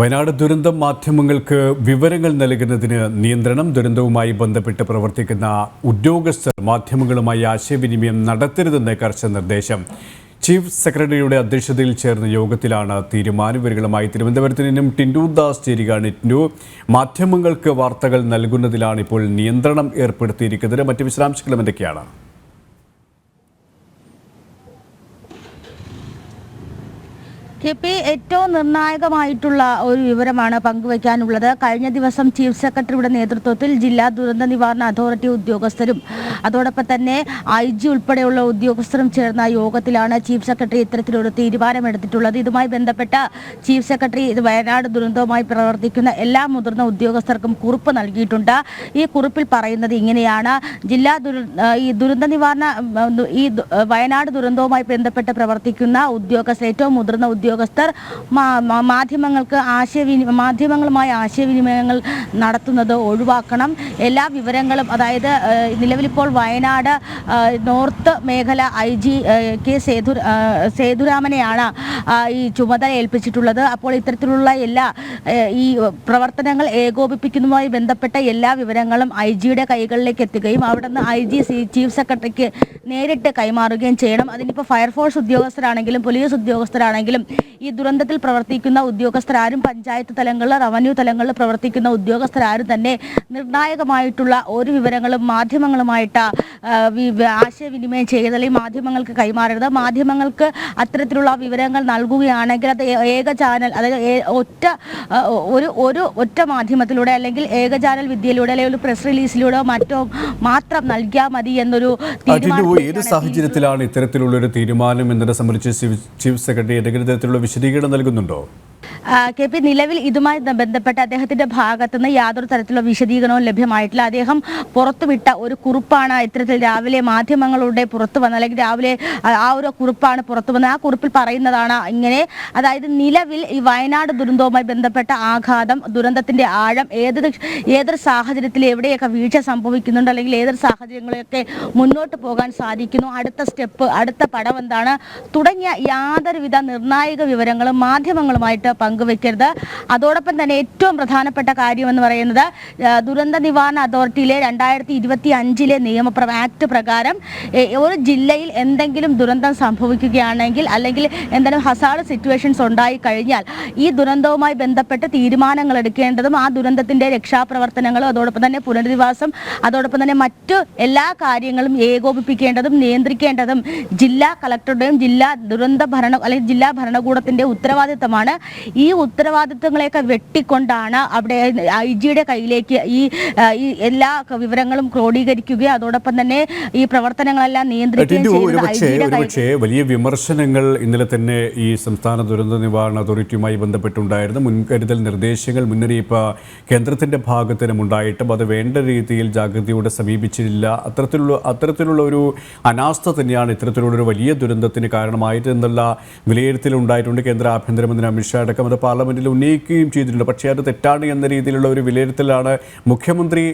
വയനാട് ദുരന്തം മാധ്യമങ്ങൾക്ക് വിവരങ്ങൾ നൽകുന്നതിന് നിയന്ത്രണം ദുരന്തവുമായി ബന്ധപ്പെട്ട് പ്രവർത്തിക്കുന്ന ഉദ്യോഗസ്ഥർ മാധ്യമങ്ങളുമായി ആശയവിനിമയം നടത്തരുതെന്ന് കർശന നിർദ്ദേശം. ചീഫ് സെക്രട്ടറിയുടെ അധ്യക്ഷതയിൽ ചേർന്ന യോഗത്തിലാണ് തീരുമാനം ഇവരുകളുമായി തിരുവനന്തപുരത്ത് നിന്നും ടിൻഡു ദാസ് ചേരുകയാണ്. ടിൻഡു മാധ്യമങ്ങൾക്ക് വാർത്തകൾ നൽകുന്നതിലാണ് ഇപ്പോൾ നിയന്ത്രണം ഏർപ്പെടുത്തിയിരിക്കുന്നത്. മറ്റ് വിശദാംശങ്ങളും എന്തൊക്കെയാണ്? കെ പി ഏറ്റവും നിർണായകമായിട്ടുള്ള ഒരു വിവരമാണ് പങ്കുവയ്ക്കാനുള്ളത്. കഴിഞ്ഞ ദിവസം ചീഫ് സെക്രട്ടറിയുടെ നേതൃത്വത്തിൽ ജില്ലാ ദുരന്ത നിവാരണ അതോറിറ്റി ഉദ്യോഗസ്ഥരും അതോടൊപ്പം തന്നെ ഐ ജി ഉൾപ്പെടെയുള്ള ഉദ്യോഗസ്ഥരും ചേർന്ന യോഗത്തിലാണ് ചീഫ് സെക്രട്ടറി ഇത്തരത്തിലൊരു തീരുമാനമെടുത്തിട്ടുള്ളത്. ഇതുമായി ബന്ധപ്പെട്ട ചീഫ് സെക്രട്ടറി വയനാട് ദുരന്തവുമായി പ്രവർത്തിക്കുന്ന എല്ലാ മുതിർന്ന ഉദ്യോഗസ്ഥർക്കും കുറിപ്പ് നൽകിയിട്ടുണ്ട്. ഈ കുറിപ്പിൽ പറയുന്നത് ഇങ്ങനെയാണ്. ജില്ലാ ഈ ദുരന്ത നിവാരണ ഈ വയനാട് ദുരന്തവുമായി ബന്ധപ്പെട്ട് പ്രവർത്തിക്കുന്ന ഉദ്യോഗസ്ഥർ ഏറ്റവും മുതിർന്ന ഉദ്യോഗസ്ഥർ മാധ്യമങ്ങൾക്ക് ആശയവിനിമ മാധ്യമങ്ങളുമായി ആശയവിനിമയങ്ങൾ നടത്തുന്നത് ഒഴിവാക്കണം. എല്ലാ വിവരങ്ങളും അതായത് നിലവിലിപ്പോൾ വയനാട് നോർത്ത് മേഖല ഐ ജി കെ സേതു സേതുരാമനെയാണ് ഈ ചുമതല ഏൽപ്പിച്ചിട്ടുള്ളത്. അപ്പോൾ ഇത്തരത്തിലുള്ള എല്ലാ ഈ പ്രവർത്തനങ്ങൾ ഏകോപിപ്പിക്കുന്നതുമായി ബന്ധപ്പെട്ട എല്ലാ വിവരങ്ങളും ഐ ജിയുടെ കൈകളിലേക്ക് എത്തുകയും അവിടെ നിന്ന് ഐ ജി ചീഫ് സെക്രട്ടറിക്ക് നേരിട്ട് കൈമാറുകയും ചെയ്യണം. അതിനിപ്പോൾ ഫയർഫോഴ്സ് ഉദ്യോഗസ്ഥരാണെങ്കിലും പോലീസ് ഉദ്യോഗസ്ഥരാണെങ്കിലും ഈ ദുരന്തത്തിൽ പ്രവർത്തിക്കുന്ന ഉദ്യോഗസ്ഥരാരും പഞ്ചായത്ത് തലങ്ങളിൽ റവന്യൂ തലങ്ങളിൽ പ്രവർത്തിക്കുന്ന ഉദ്യോഗസ്ഥരാരും തന്നെ നിർണായകമായിട്ടുള്ള ഒരു വിവരങ്ങളും മാധ്യമങ്ങളുമായിട്ട് ആശയവിനിമയം അല്ലെങ്കിൽ മാധ്യമങ്ങൾക്ക് കൈമാറരുത്. മാധ്യമങ്ങൾക്ക് അത്തരത്തിലുള്ള വിവരങ്ങൾ നൽകുകയാണെങ്കിൽ അത് ഏക ചാനൽ അതായത് ഒറ്റ ഒരു ഒരു ഒറ്റ മാധ്യമത്തിലൂടെ അല്ലെങ്കിൽ ഏക ചാനൽ വിദ്യയിലൂടെ അല്ലെങ്കിൽ ഒരു പ്രസ് റിലീസിലൂടെ മറ്റോ മാത്രം നൽകിയാൽ മതി എന്നൊരു തീരുമാനം ഏത് സാഹചര്യത്തിലാണ് ഇത്തരത്തിലുള്ള ഒരു തീരുമാനം എന്നതിനെ സംബന്ധിച്ച് ചീഫ് ചീഫ് സെക്രട്ടറി ഏതെങ്കിലും തരത്തിലുള്ള വിശദീകരണം നൽകുന്നുണ്ടോ? കെ പി നിലവിൽ ഇതുമായി ബന്ധപ്പെട്ട് അദ്ദേഹത്തിന്റെ ഭാഗത്തു നിന്ന് യാതൊരു തരത്തിലുള്ള വിശദീകരണവും ലഭ്യമായിട്ടില്ല. അദ്ദേഹം പുറത്തുവിട്ട ഒരു കുറിപ്പാണ് ഇത്തരത്തിൽ രാവിലെ മാധ്യമങ്ങളുടെ പുറത്തു വന്ന അല്ലെങ്കിൽ രാവിലെ ആ- ഒരു കുറിപ്പാണ് പുറത്തു വന്നത്. ആ കുറിപ്പിൽ പറയുന്നതാണ് ഇങ്ങനെ. അതായത് നിലവിൽ ഈ വയനാട് ദുരന്തവുമായി ബന്ധപ്പെട്ട ആഘാതം ദുരന്തത്തിന്റെ ആഴം ഏത് ഏതൊരു സാഹചര്യത്തിൽ എവിടെയൊക്കെ വീഴ്ച സംഭവിക്കുന്നുണ്ട് അല്ലെങ്കിൽ ഏതൊരു സാഹചര്യങ്ങളെയൊക്കെ മുന്നോട്ട് പോകാൻ സാധിക്കുന്നു അടുത്ത സ്റ്റെപ്പ് അടുത്ത പടം എന്താണ് തുടങ്ങിയ യാതൊരുവിധ നിർണായക വിവരങ്ങളും മാധ്യമങ്ങളുമായിട്ട് പങ്കുവെക്കരുത്. അതോടൊപ്പം തന്നെ ഏറ്റവും പ്രധാനപ്പെട്ട കാര്യം എന്ന് പറയുന്നത് ദുരന്ത നിവാരണ അതോറിറ്റിയിലെ രണ്ടായിരത്തി ഇരുപത്തി അഞ്ചിലെ നിയമപ്ര ആക്ട് പ്രകാരം ഒരു ജില്ലയിൽ എന്തെങ്കിലും ദുരന്തം സംഭവിക്കുകയാണെങ്കിൽ അല്ലെങ്കിൽ എന്തെങ്കിലും ഹസാർഡ് സിറ്റുവേഷൻസ് ഉണ്ടായി കഴിഞ്ഞാൽ ഈ ദുരന്തവുമായി ബന്ധപ്പെട്ട് തീരുമാനങ്ങൾ എടുക്കേണ്ടതും ആ ദുരന്തത്തിന്റെ രക്ഷാപ്രവർത്തനങ്ങളും അതോടൊപ്പം തന്നെ പുനരധിവാസം അതോടൊപ്പം തന്നെ മറ്റു എല്ലാ കാര്യങ്ങളും ഏകോപിപ്പിക്കേണ്ടതും നിയന്ത്രിക്കേണ്ടതും ജില്ലാ കളക്ടറുടെയും ജില്ലാ ദുരന്ത ഭരണ അല്ലെങ്കിൽ ജില്ലാ ഭരണകൂടത്തിന്റെ ഉത്തരവാദിത്തമാണ് ഈ ഉത്തരവാദിത്തങ്ങളെയൊക്കെ വെട്ടിക്കൊണ്ടാണ് അവിടെ ഐ ജിയുടെ കയ്യിലേക്ക് ഈ ഈ എല്ലാ വിവരങ്ങളും ക്രോഡീകരിക്കുകയും അതോടൊപ്പം തന്നെ ഈ പ്രവർത്തനങ്ങളെല്ലാം നിയന്ത്രിക്കുകയും വലിയ വിമർശനങ്ങൾ ഇന്നലെ തന്നെ ഈ സംസ്ഥാന ദുരന്ത നിവാരണ അതോറിറ്റിയുമായി ബന്ധപ്പെട്ടുണ്ടായിരുന്നു. മുൻകരുതൽ നിർദ്ദേശങ്ങൾ മുന്നറിയിപ്പ് കേന്ദ്രത്തിന്റെ ഭാഗത്തിനും ഉണ്ടായിട്ടും അത് വേണ്ട രീതിയിൽ ജാഗ്രതയോടെ സമീപിച്ചില്ല. അത്തരത്തിലുള്ള അത്തരത്തിലുള്ള ഒരു അനാസ്ഥ തന്നെയാണ് ഇത്തരത്തിലുള്ള ഒരു വലിയ ദുരന്തത്തിന് കാരണമായിട്ട് എന്നുള്ള വിലയിരുത്തലുണ്ടായിട്ടുണ്ട് കേന്ദ്ര ആഭ്യന്തരമന്ത്രി അമിത്ഷാ. അടക്കം അത് പാർലമെന്റിൽ ഉന്നയിക്കുകയും ചെയ്തിട്ടുണ്ട്. പക്ഷേ അത് തെറ്റാണ് എന്ന രീതിയിലുള്ള ഒരു വിലയിരുത്തലാണ് മുഖ്യമന്ത്രി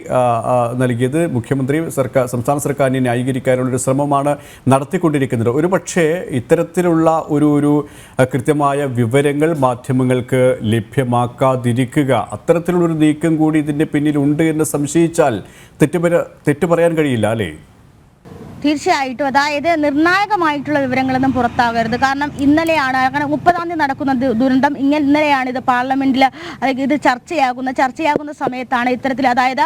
നൽകിയത്. മുഖ്യമന്ത്രി സർക്കാർ സംസ്ഥാന സർക്കാരിനെ ന്യായീകരിക്കാനുള്ള ഒരു ശ്രമമാണ് നടത്തിക്കൊണ്ടിരിക്കുന്നത്. ഒരു പക്ഷേ ഇത്തരത്തിലുള്ള ഒരു ഒരു കൃത്യമായ വിവരങ്ങൾ മാധ്യമങ്ങൾക്ക് ലഭ്യമാക്കാതിരിക്കുക അത്തരത്തിലുള്ളൊരു നീക്കം കൂടി ഇതിന്റെ പിന്നിലുണ്ട് എന്ന് സംശയിച്ചാൽ തെറ്റുപര തെറ്റു പറയാൻ കഴിയില്ല അല്ലേ? തീർച്ചയായിട്ടും. അതായത് നിർണായകമായിട്ടുള്ള വിവരങ്ങളൊന്നും പുറത്താകരുത്. കാരണം ഇന്നലെയാണ് അങ്ങനെ മുപ്പതാം തീയതി നടക്കുന്ന ദുരന്തം ഇങ്ങനെ ഇന്നലെയാണ് ഇത് പാർലമെന്റിൽ അല്ലെങ്കിൽ ഇത് ചർച്ചയാകുന്ന ചർച്ചയാകുന്ന സമയത്താണ് ഇത്തരത്തിൽ അതായത്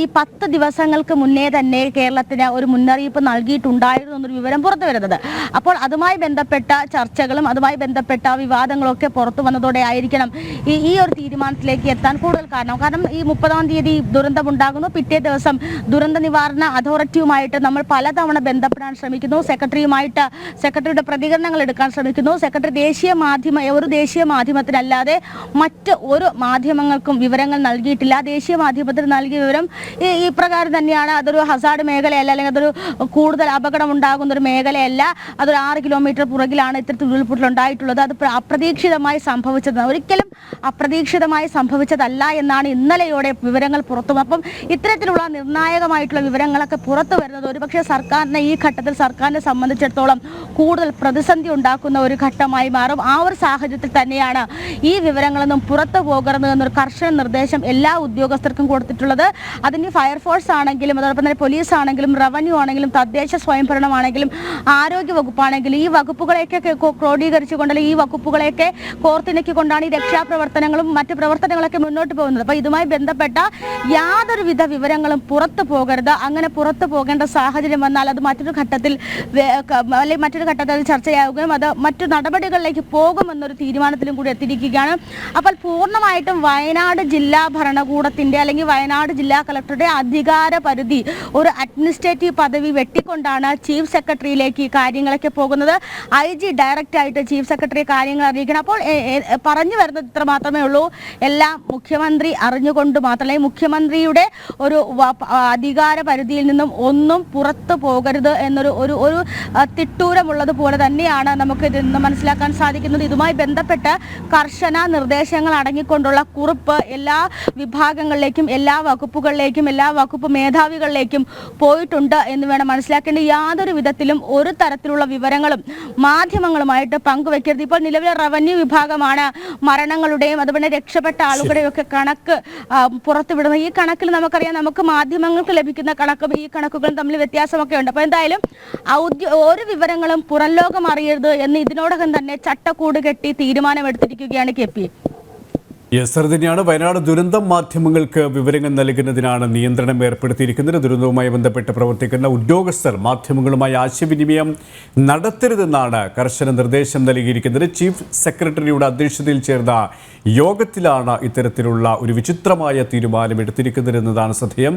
ഈ പത്ത് ദിവസങ്ങൾക്ക് മുന്നേ തന്നെ കേരളത്തിന് ഒരു മുന്നറിയിപ്പ് നൽകിയിട്ടുണ്ടായിരുന്നു എന്നൊരു വിവരം പുറത്തു വരുന്നത്. അപ്പോൾ അതുമായി ബന്ധപ്പെട്ട ചർച്ചകളും അതുമായി ബന്ധപ്പെട്ട വിവാദങ്ങളൊക്കെ പുറത്തു വന്നതോടെ ആയിരിക്കണം ഈ ഈ ഒരു തീരുമാനത്തിലേക്ക് എത്താൻ കൂടുതൽ കാരണം. കാരണം ഈ മുപ്പതാം തീയതി ദുരന്തം ഉണ്ടാകുന്നു പിറ്റേ ദിവസം ദുരന്ത നിവാരണ അതോറിറ്റിയുമായിട്ട് നമ്മൾ പലതവണ ബന്ധപ്പെടാൻ ശ്രമിക്കുന്നു. സെക്രട്ടറിയുമായിട്ട് സെക്രട്ടറിയുടെ പ്രതികരണങ്ങൾ എടുക്കാൻ ശ്രമിക്കുന്നു. സെക്രട്ടറി ദേശീയ മാധ്യമ ഒരു ദേശീയ മാധ്യമത്തിനല്ലാതെ മറ്റ് ഒരു മാധ്യമങ്ങൾക്കും വിവരങ്ങൾ നൽകിയിട്ടില്ല. ദേശീയ മാധ്യമത്തിന് നൽകിയ വിവരം ഈ തന്നെയാണ്. അതൊരു ഹസാഡ് മേഖലയല്ല അല്ലെങ്കിൽ അതൊരു കൂടുതൽ അപകടം ഉണ്ടാകുന്ന ഒരു മേഖലയല്ല. അതൊരു ആറ് കിലോമീറ്റർ പുറകിലാണ് ഇത്തരത്തിൽ ഉരുൾപൊട്ടൽ ഉണ്ടായിട്ടുള്ളത്. അത് പ്ര- അപ്രതീക്ഷിതമായി സംഭവിച്ചത് ഒരിക്കലും അപ്രതീക്ഷിതമായി സംഭവിച്ചതല്ല എന്നാണ് ഇന്നലെയോടെ വിവരങ്ങൾ പുറത്തു. അപ്പം ഇത്തരത്തിലുള്ള നിർണായകമായിട്ടുള്ള വിവരങ്ങളൊക്കെ പുറത്തു വരുന്നത് ഒരുപക്ഷെ സർക്കാർ സർക്കാരിനെ ഈ ഘട്ടത്തിൽ സർക്കാരിനെ സംബന്ധിച്ചിടത്തോളം കൂടുതൽ പ്രതിസന്ധി ഉണ്ടാക്കുന്ന ഒരു ഘട്ടമായി മാറും. ആ ഒരു സാഹചര്യത്തിൽ തന്നെയാണ് ഈ വിവരങ്ങളൊന്നും പുറത്തു പോകരുത് എന്നൊരു കർശന നിർദ്ദേശം എല്ലാ ഉദ്യോഗസ്ഥർക്കും കൊടുത്തിട്ടുള്ളത്. അതിന് ഫയർഫോഴ്സ് ആണെങ്കിലും അതോടൊപ്പം തന്നെ പോലീസ് ആണെങ്കിലും റവന്യൂ ആണെങ്കിലും തദ്ദേശ സ്വയംഭരണമാണെങ്കിലും ആരോഗ്യ വകുപ്പാണെങ്കിലും ഈ വകുപ്പുകളെയൊക്കെ ക്രോഡീകരിച്ചു ക്രോഡീകരിച്ചുകൊണ്ട് അല്ലെങ്കിൽ ഈ വകുപ്പുകളെയൊക്കെ കോർത്തിണക്കിക്കൊണ്ടാണ് ഈ രക്ഷാപ്രവർത്തനങ്ങളും മറ്റ് പ്രവർത്തനങ്ങളൊക്കെ മുന്നോട്ട് പോകുന്നത്. അപ്പോൾ ഇതുമായി ബന്ധപ്പെട്ട യാതൊരുവിധ വിവരങ്ങളും പുറത്തു പോകരുത്. അങ്ങനെ പുറത്തു പോകേണ്ട സാഹചര്യം വന്നാൽ അത് മറ്റൊരു ഘട്ടത്തിൽ അല്ലെങ്കിൽ മറ്റൊരു ഘട്ടത്തിൽ ചർച്ചയാവുകയും അത് മറ്റു നടപടികളിലേക്ക് പോകുമെന്നൊരു തീരുമാനത്തിലും കൂടി എത്തിയിരിക്കുകയാണ്. അപ്പോൾ പൂർണമായിട്ടും വയനാട് ജില്ലാ ഭരണകൂടത്തിന്റെ അല്ലെങ്കിൽ വയനാട് ജില്ലാ കളക്ടറുടെ അധികാര പരിധി ഒരു അഡ്മിനിസ്ട്രേറ്റീവ് പദവി വെട്ടിക്കൊണ്ടാണ് ചീഫ് സെക്രട്ടറിയിലേക്ക് കാര്യങ്ങളൊക്കെ പോകുന്നത്. ഐ ജി ഡയറക്റ്റ് ആയിട്ട് ചീഫ് സെക്രട്ടറി കാര്യങ്ങൾ അറിയിക്കണം. അപ്പോൾ പറഞ്ഞു വരുന്നത് ഇത്ര മാത്രമേ ഉള്ളൂ. എല്ലാം മുഖ്യമന്ത്രി അറിഞ്ഞുകൊണ്ട് മാത്രമല്ല മുഖ്യമന്ത്രിയുടെ ഒരു അധികാര പരിധിയിൽ നിന്നും ഒന്നും പുറത്തു പോകരുത് എന്നൊരു ഒരു ഒരു തിട്ടൂരമുള്ളത് പോലെ തന്നെയാണ് നമുക്ക് ഇതിൽ നിന്ന് മനസ്സിലാക്കാൻ സാധിക്കുന്നത്. ഇതുമായി ബന്ധപ്പെട്ട് കർശന നിർദ്ദേശങ്ങൾ അടങ്ങിക്കൊണ്ടുള്ള കുറിപ്പ് എല്ലാ വിഭാഗങ്ങളിലേക്കും എല്ലാ വകുപ്പുകളിലേക്കും എല്ലാ വകുപ്പ് മേധാവികളിലേക്കും പോയിട്ടുണ്ട് എന്ന് വേണം മനസ്സിലാക്കേണ്ട. യാതൊരു വിധത്തിലും ഒരു തരത്തിലുള്ള വിവരങ്ങളും മാധ്യമങ്ങളുമായിട്ട് പങ്കുവെക്കരുത്. ഇപ്പോൾ നിലവിലെ റവന്യൂ വിഭാഗമാണ് മരണങ്ങളുടെയും അതുപോലെ രക്ഷപ്പെട്ട ആളുകളുടെയും ഒക്കെ കണക്ക് പുറത്തുവിടുന്നത്. ഈ കണക്കിൽ നമുക്കറിയാം നമുക്ക് മാധ്യമങ്ങൾക്ക് ലഭിക്കുന്ന കണക്കും ഈ കണക്കുകളും തമ്മിൽ വ്യത്യാസമൊക്കെ ഉണ്ട്. അപ്പോൾ എന്തായാലും ഔദ്യോഗിക വിവരങ്ങളും പുറം ലോകം അറിയരുത് എന്ന് ഇതിനോടകം തന്നെ ചട്ടക്കൂട് കെട്ടി തീരുമാനമെടുത്തിരിക്കുകയാണ് കെ പി. യെസ് തന്നെയാണ് വയനാട് ദുരന്തം മാധ്യമങ്ങൾക്ക് വിവരങ്ങൾ നൽകുന്നതിനാണ് നിയന്ത്രണം ഏർപ്പെടുത്തിയിരിക്കുന്നത്. ദുരന്തവുമായി ബന്ധപ്പെട്ട് പ്രവർത്തിക്കുന്ന ഉദ്യോഗസ്ഥർ മാധ്യമങ്ങളുമായി ആശയവിനിമയം നടത്തരുതെന്നാണ് കർശന നിർദ്ദേശം നൽകിയിരിക്കുന്നത്. ചീഫ് സെക്രട്ടറിയുടെ അധ്യക്ഷതയിൽ ചേർന്ന യോഗത്തിലാണ് ഇത്തരത്തിലുള്ള ഒരു വിചിത്രമായ തീരുമാനം എടുത്തിരിക്കുന്നത് എന്നതാണ് ശ്രദ്ധേയം